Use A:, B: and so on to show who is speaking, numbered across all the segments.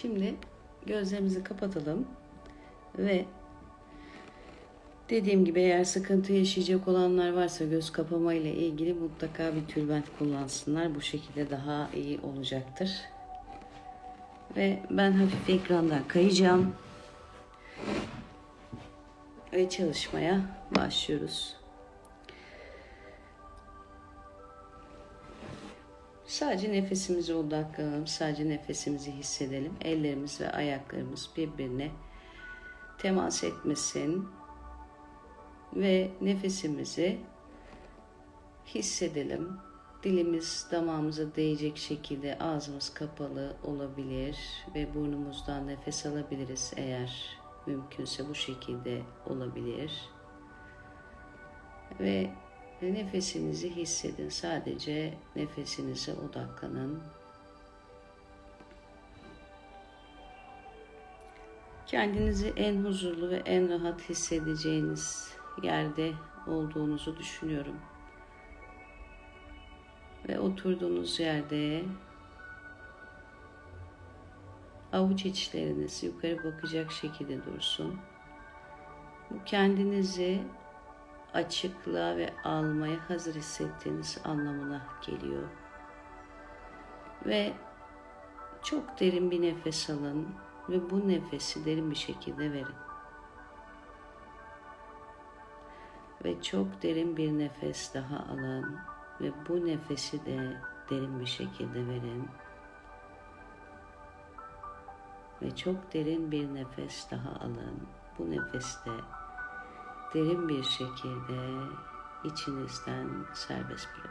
A: Şimdi gözlerimizi kapatalım ve dediğim gibi eğer sıkıntı yaşayacak olanlar varsa göz kapama ile ilgili mutlaka bir tülbent kullansınlar. Bu şekilde daha iyi olacaktır. Ve ben hafif ekrandan kayacağım. Ve çalışmaya başlıyoruz. Sadece nefesimize odaklanalım. Sadece nefesimizi hissedelim. Ellerimiz ve ayaklarımız birbirine temas etmesin. Ve nefesimizi hissedelim. Dilimiz damağımıza değecek şekilde ağzımız kapalı olabilir ve burnumuzdan nefes alabiliriz eğer mümkünse bu şekilde olabilir. Ve nefesinizi hissedin. Sadece nefesinize odaklanın. Kendinizi en huzurlu ve en rahat hissedeceğiniz yerde olduğunuzu düşünüyorum. Ve oturduğunuz yerde avuç içleriniz yukarı bakacak şekilde dursun. Bu kendinizi açıklığa ve almaya hazır hissettiğiniz anlamına geliyor. Ve çok derin bir nefes alın ve bu nefesi derin bir şekilde verin. Ve çok derin bir nefes daha alın ve bu nefesi de derin bir şekilde verin. Ve çok derin bir nefes daha alın. Bu nefesi de derin bir şekilde içinizden serbest bırakın.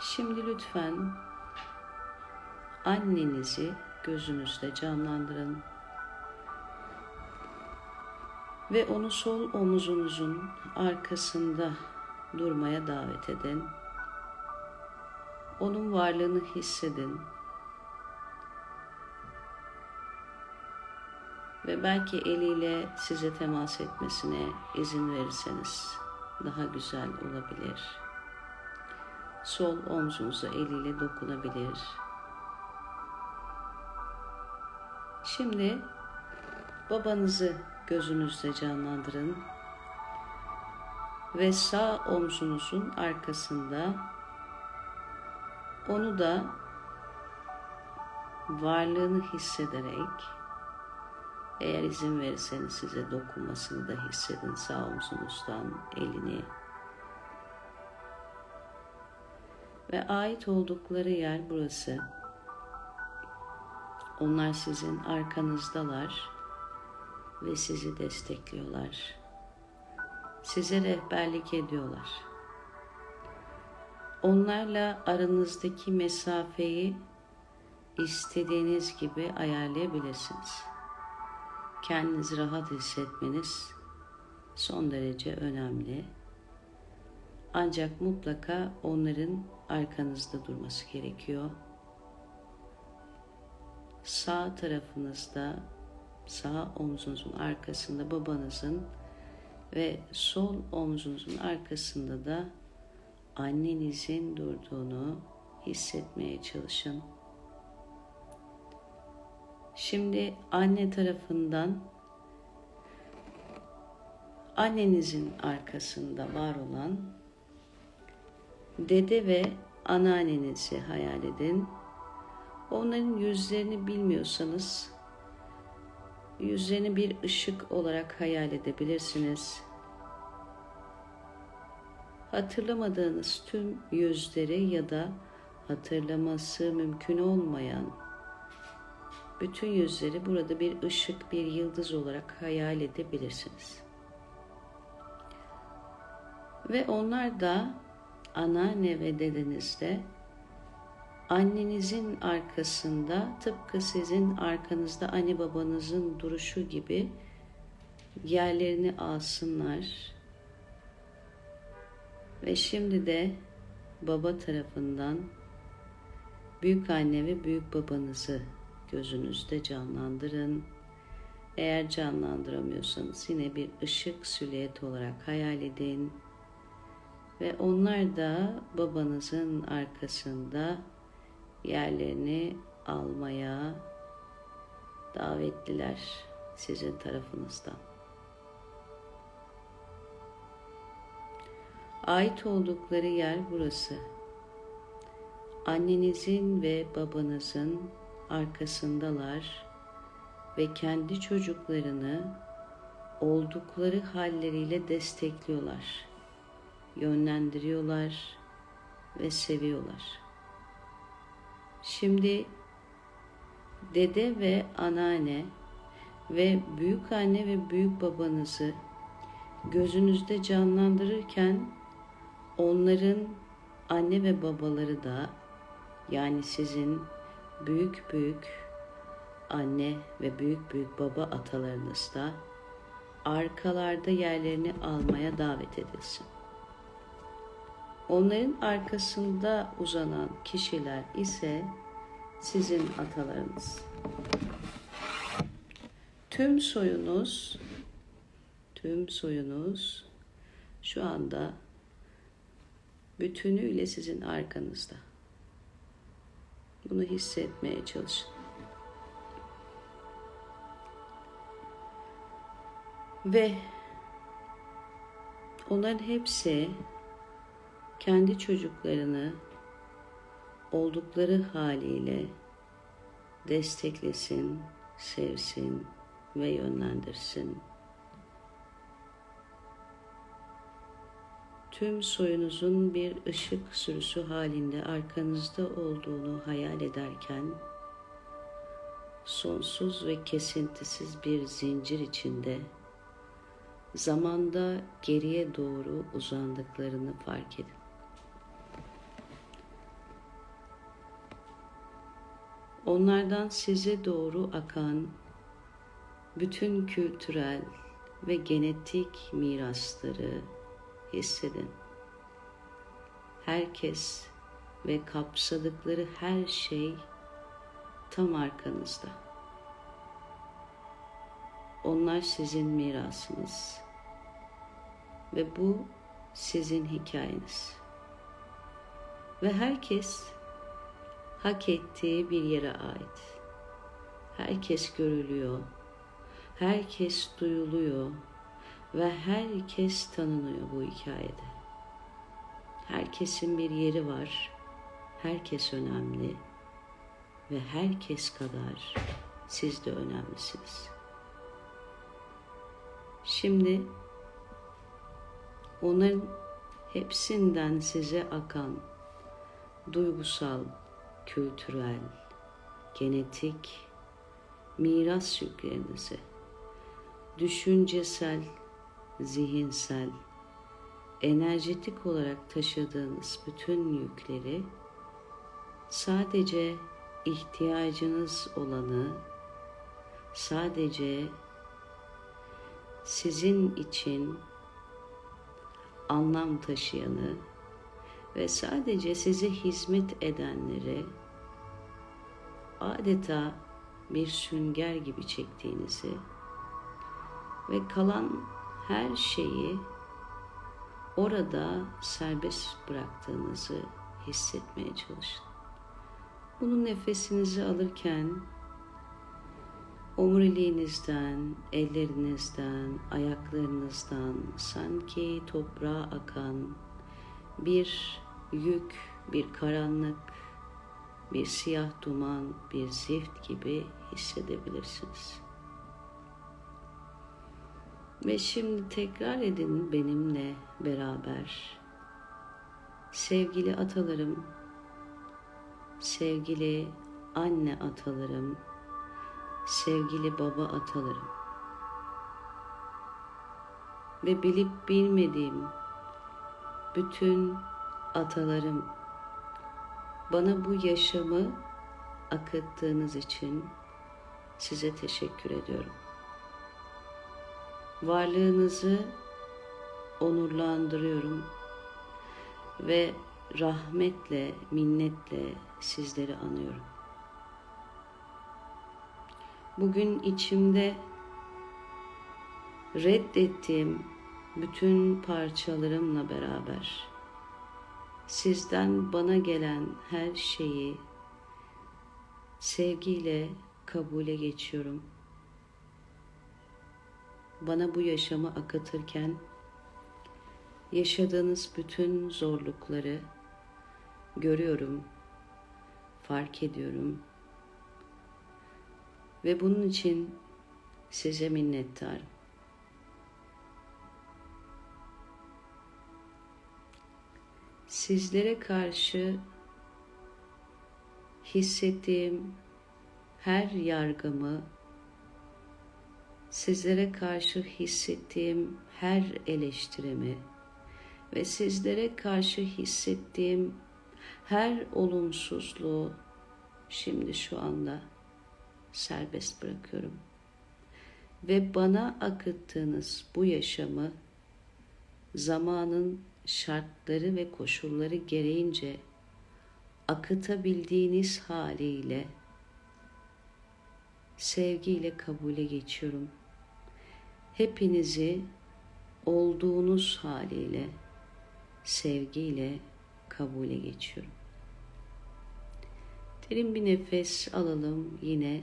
A: Şimdi lütfen annenizi gözünüzde canlandırın ve onu sol omuzunuzun arkasında durmaya davet edin. Onun varlığını hissedin. Ve belki eliyle size temas etmesine izin verirseniz daha güzel olabilir. Sol omzunuza eliyle dokunabilir. Şimdi babanızı gözünüzde canlandırın ve sağ omzunuzun arkasında onu da varlığını hissederek eğer izin verirseniz size dokunmasını da hissedin sağ omzunuzdan elini. Ve ait oldukları yer burası. Onlar sizin arkanızdalar ve sizi destekliyorlar. Size rehberlik ediyorlar. Onlarla aranızdaki mesafeyi istediğiniz gibi ayarlayabilirsiniz. Kendinizi rahat hissetmeniz son derece önemli. Ancak mutlaka onların arkanızda durması gerekiyor. Sağ tarafınızda sağ omzunuzun arkasında babanızın ve sol omzunuzun arkasında da annenizin durduğunu hissetmeye çalışın. Şimdi anne tarafından annenizin arkasında var olan dede ve anneannenizi hayal edin. Onların yüzlerini bilmiyorsanız yüzlerini bir ışık olarak hayal edebilirsiniz. Hatırlamadığınız tüm yüzleri ya da hatırlaması mümkün olmayan bütün yüzleri burada bir ışık, bir yıldız olarak hayal edebilirsiniz. Ve onlar da anneanne ve dedenizde annenizin arkasında tıpkı sizin arkanızda anne babanızın duruşu gibi yerlerini alsınlar. Ve şimdi de baba tarafından büyük anne ve büyük babanızı gözünüzde canlandırın. Eğer canlandıramıyorsanız yine bir ışık silüet olarak hayal edin. Ve onlar da babanızın arkasında yerlerini almaya davetliler sizin tarafınızdan. Ait oldukları yer burası. Annenizin ve babanızın arkasındalar ve kendi çocuklarını oldukları halleriyle destekliyorlar, yönlendiriyorlar ve seviyorlar. Şimdi dede ve anneanne ve büyük anne ve büyük babanızı gözünüzde canlandırırken onların anne ve babaları da yani sizin büyük büyük anne ve büyük büyük baba atalarınız da arkalarda yerlerini almaya davet edilsin. Onların arkasında uzanan kişiler ise sizin atalarınız. Tüm soyunuz, tüm soyunuz şu anda bütünüyle sizin arkanızda. Bunu hissetmeye çalışın. Ve onların hepsi kendi çocuklarını oldukları haliyle desteklesin, sevsin ve yönlendirsin. Tüm soyunuzun bir ışık sürüsü halinde arkanızda olduğunu hayal ederken sonsuz ve kesintisiz bir zincir içinde zamanda geriye doğru uzandıklarını fark edin. Onlardan size doğru akan bütün kültürel ve genetik mirasları hissedin. Herkes ve kapsadıkları her şey tam arkanızda. Onlar sizin mirasınız. Ve bu sizin hikayeniz. Ve herkes hak ettiği bir yere ait. Herkes görülüyor. Herkes duyuluyor ve herkes tanınıyor bu hikayede. Herkesin bir yeri var. Herkes önemli ve herkes kadar siz de önemlisiniz. Şimdi onların hepsinden size akan duygusal, kültürel, genetik miras yüklerinizi, düşüncesel, zihinsel, enerjetik olarak taşıdığınız bütün yükleri sadece ihtiyacınız olanı, sadece sizin için anlam taşıyanı ve sadece size hizmet edenleri adeta bir sünger gibi çektiğinizi ve kalan her şeyi orada serbest bıraktığınızı hissetmeye çalışın. Bunu nefesinizi alırken omuriliğinizden, ellerinizden, ayaklarınızdan sanki toprağa akan bir yük, bir karanlık, bir siyah duman, bir zift gibi hissedebilirsiniz. Ve şimdi tekrar edin benimle beraber. Sevgili atalarım, sevgili anne atalarım, sevgili baba atalarım ve bilip bilmediğim bütün atalarım bana bu yaşamı akıttığınız için size teşekkür ediyorum. Varlığınızı onurlandırıyorum ve rahmetle, minnetle sizleri anıyorum. Bugün içimde reddettiğim bütün parçalarımla beraber sizden bana gelen her şeyi Sevgiyle kabule geçiyorum. Bana bu yaşamı akıtırken yaşadığınız bütün zorlukları görüyorum, fark ediyorum. Ve bunun için size minnettarım. Sizlere karşı hissettiğim her yargımı, sizlere karşı hissettiğim her eleştirimi ve sizlere karşı hissettiğim her olumsuzluğu şimdi şu anda serbest bırakıyorum. Ve bana akıttığınız bu yaşamı zamanın şartları ve koşulları gereğince akıtabildiğiniz haliyle sevgiyle kabule geçiyorum. Hepinizi olduğunuz haliyle sevgiyle kabule geçiyorum. Derin bir nefes alalım yine.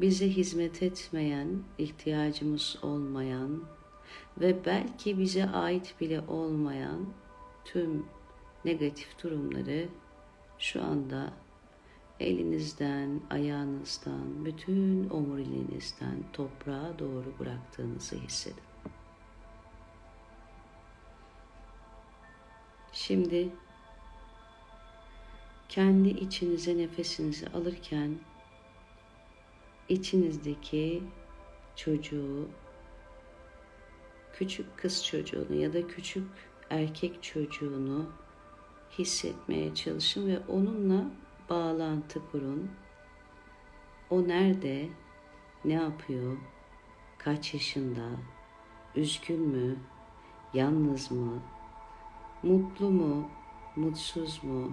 A: Bize hizmet etmeyen, ihtiyacımız olmayan ve belki bize ait bile olmayan tüm negatif durumları şu anda elinizden, ayağınızdan, bütün omuriliğinizden toprağa doğru bıraktığınızı hissedin. Şimdi kendi içinize nefesinizi alırken içinizdeki çocuğu, küçük kız çocuğunu ya da küçük erkek çocuğunu hissetmeye çalışın ve onunla bağlantı kurun. O nerede? Ne yapıyor? Kaç yaşında? Üzgün mü? Yalnız mı? Mutlu mu? Mutsuz mu?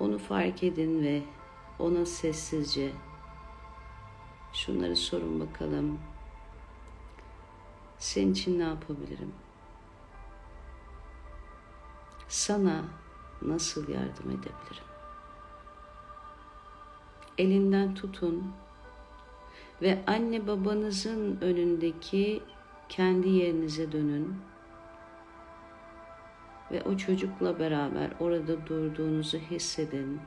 A: Onu fark edin ve ona sessizce şunları sorun bakalım. Senin için ne yapabilirim? Sana nasıl yardım edebilirim? Elinden tutun ve anne babanızın önündeki kendi yerinize dönün ve o çocukla beraber orada durduğunuzu hissedin.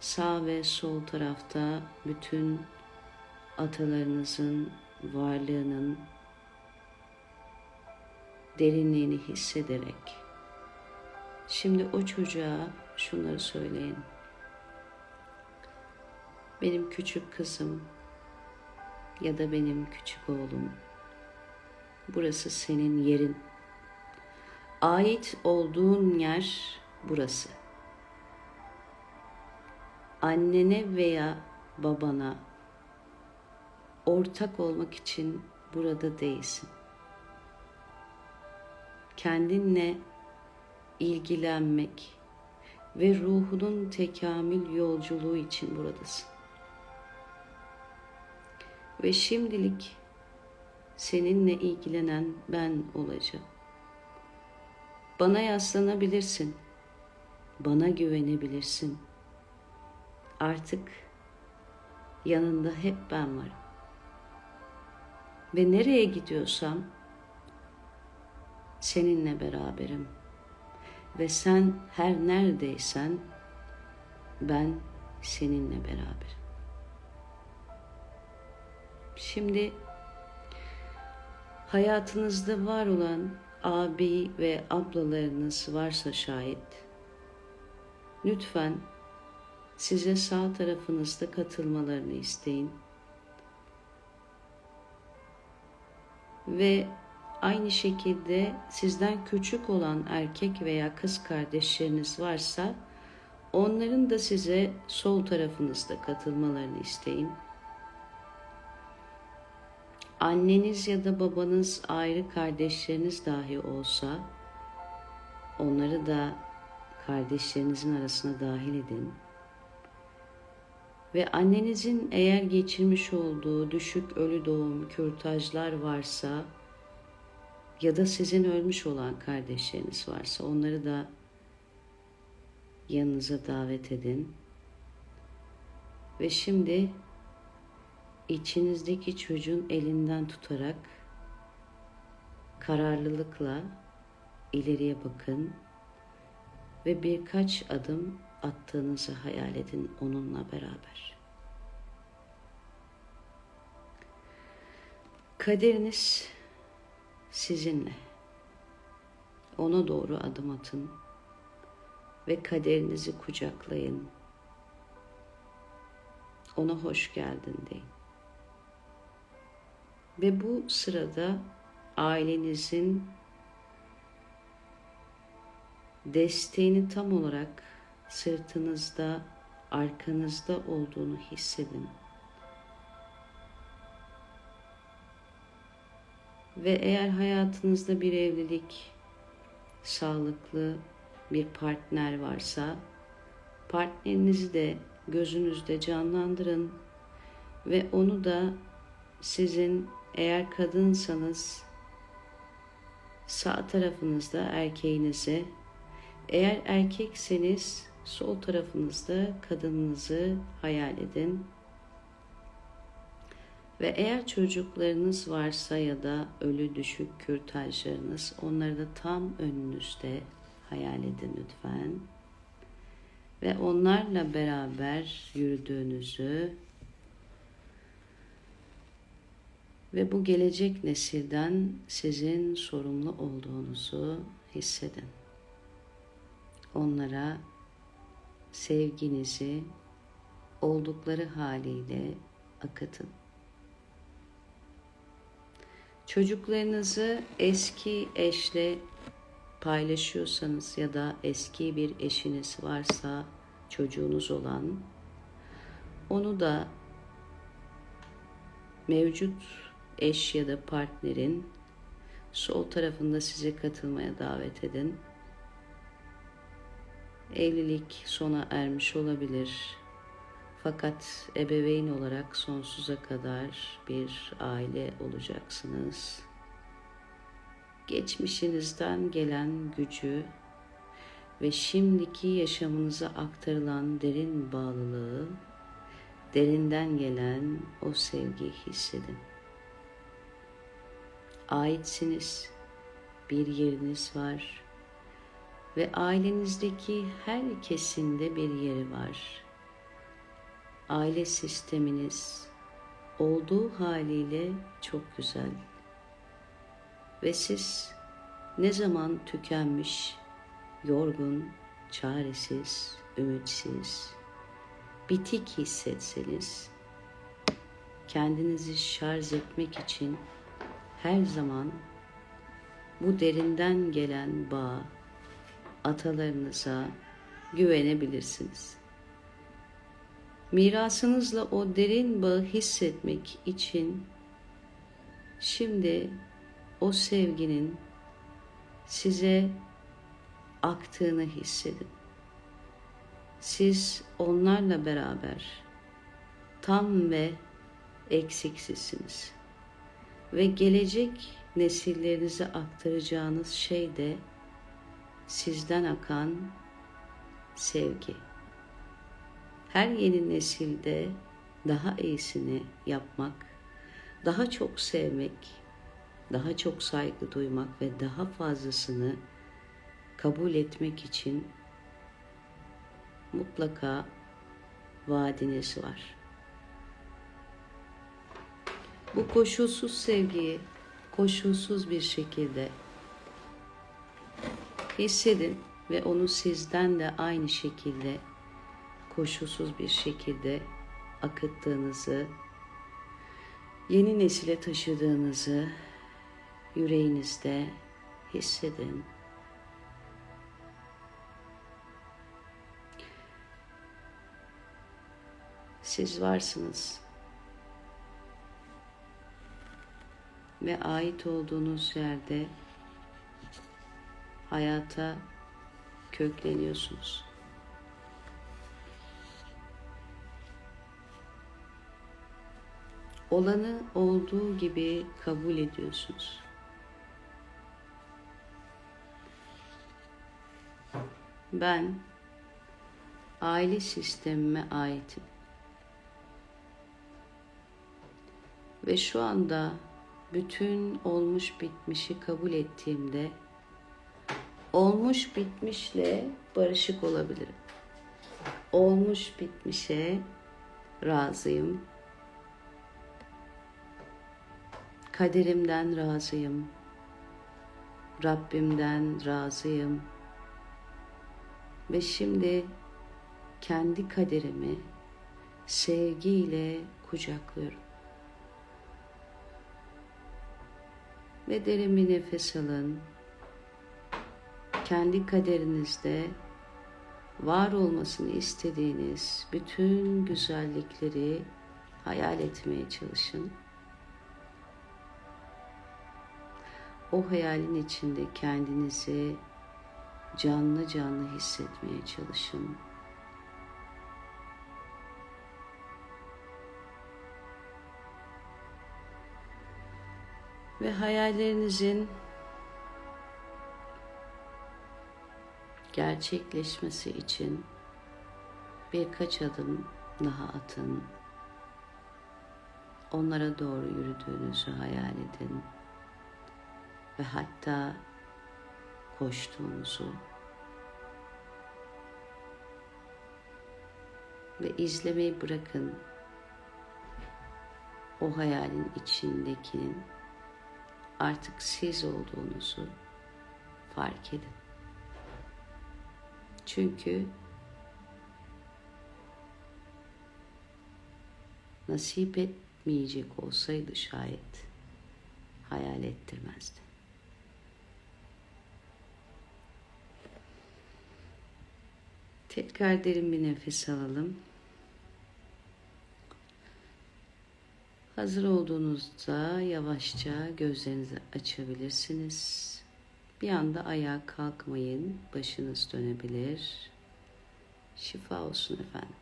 A: Sağ ve sol tarafta bütün atalarınızın varlığının derinliğini hissederek şimdi o çocuğa şunları söyleyin. Benim küçük kızım ya da benim küçük oğlum burası senin yerin. Ait olduğun yer burası. Annene veya babana ortak olmak için burada değilsin. Kendinle ilgilenmek ve ruhunun tekamül yolculuğu için buradasın. Ve şimdilik seninle ilgilenen ben olacağım. Bana yaslanabilirsin. Bana güvenebilirsin. Artık yanında hep ben varım. Ve nereye gidiyorsam seninle beraberim. Ve sen her neredeysen ben seninle beraberim. Şimdi hayatınızda var olan abi ve ablalarınız varsa şayet lütfen size sağ tarafınızda katılmalarını isteyin. Ve aynı şekilde sizden küçük olan erkek veya kız kardeşleriniz varsa onların da size sol tarafınızda katılmalarını isteyin. Anneniz ya da babanız ayrı kardeşleriniz dahi olsa onları da kardeşlerinizin arasına dahil edin. Ve annenizin eğer geçirmiş olduğu düşük ölü doğum, kürtajlar varsa ya da sizin ölmüş olan kardeşleriniz varsa onları da yanınıza davet edin. Ve şimdi içinizdeki çocuğun elinden tutarak kararlılıkla ileriye bakın ve birkaç adım attığınızı hayal edin onunla beraber. Kaderiniz sizinle. Ona doğru adım atın ve kaderinizi kucaklayın. Ona hoş geldin deyin. Ve bu sırada ailenizin desteğini tam olarak sırtınızda, arkanızda olduğunu hissedin. Ve eğer hayatınızda bir evlilik, sağlıklı bir partner varsa partnerinizi de gözünüzde canlandırın ve onu da sizin eğer kadınsanız sağ tarafınızda erkeğinizi, eğer erkekseniz sol tarafınızda kadınınızı hayal edin. Ve eğer çocuklarınız varsa ya da ölü düşük kürtajlarınız onları da tam önünüzde hayal edin lütfen. Ve onlarla beraber yürüdüğünüzü ve bu gelecek nesilden sizin sorumlu olduğunuzu hissedin. Onlara sevginizi oldukları haliyle akıtın. Çocuklarınızı eski eşle paylaşıyorsanız ya da eski bir eşiniz varsa çocuğunuz olan onu da mevcut eş ya da partnerin sol tarafında size katılmaya davet edin. Evlilik sona ermiş olabilir. Fakat ebeveyn olarak sonsuza kadar bir aile olacaksınız. Geçmişinizden gelen gücü ve şimdiki yaşamınıza aktarılan derin bağlılığı, derinden gelen o sevgiyi hissedin. Aitsiniz, bir yeriniz var ve ailenizdeki herkesin de bir yeri var. Aile sisteminiz olduğu haliyle çok güzel. Ve siz ne zaman tükenmiş, yorgun, çaresiz, ümitsiz, bitik hissetseniz, kendinizi şarj etmek için her zaman bu derinden gelen bağ, atalarınıza güvenebilirsiniz. Mirasınızla o derin bağı hissetmek için şimdi o sevginin size aktığını hissedin. Siz onlarla beraber tam ve eksiksizsiniz. Ve gelecek nesillerinize aktaracağınız şey de sizden akan sevgi. Her yeni nesilde daha iyisini yapmak, daha çok sevmek, daha çok saygı duymak ve daha fazlasını kabul etmek için mutlaka vaadiniz var. Bu koşulsuz sevgiyi koşulsuz bir şekilde hissedin ve onu sizden de aynı şekilde koşulsuz bir şekilde akıttığınızı, yeni nesile taşıdığınızı yüreğinizde hissedin. Siz varsınız. Ve ait olduğunuz yerde hayata kökleniyorsunuz. Olanı olduğu gibi kabul ediyorsunuz. Ben aile sistemime aitim. Ve şu anda bütün olmuş bitmişi kabul ettiğimde olmuş bitmişle barışık olabilirim. Olmuş bitmişe razıyım. Kaderimden razıyım. Rabbimden razıyım. Ve şimdi kendi kaderimi sevgiyle kucaklıyorum. Ve derin bir nefes alın. Kendi kaderinizde var olmasını istediğiniz bütün güzellikleri hayal etmeye çalışın. O hayalin içinde kendinizi canlı canlı hissetmeye çalışın. Ve hayallerinizin gerçekleşmesi için birkaç adım daha atın. Onlara doğru yürüdüğünüzü hayal edin. Ve hatta koştuğunuzu ve izlemeyi bırakın. O hayalin içindekinin artık siz olduğunuzu fark edin. Çünkü nasip etmeyecek olsaydı şayet hayal ettirmezdi. Tekrar derin bir nefes alalım. Hazır olduğunuzda yavaşça gözlerinizi açabilirsiniz. Bir anda ayağa kalkmayın. Başınız dönebilir. Şifa olsun efendim.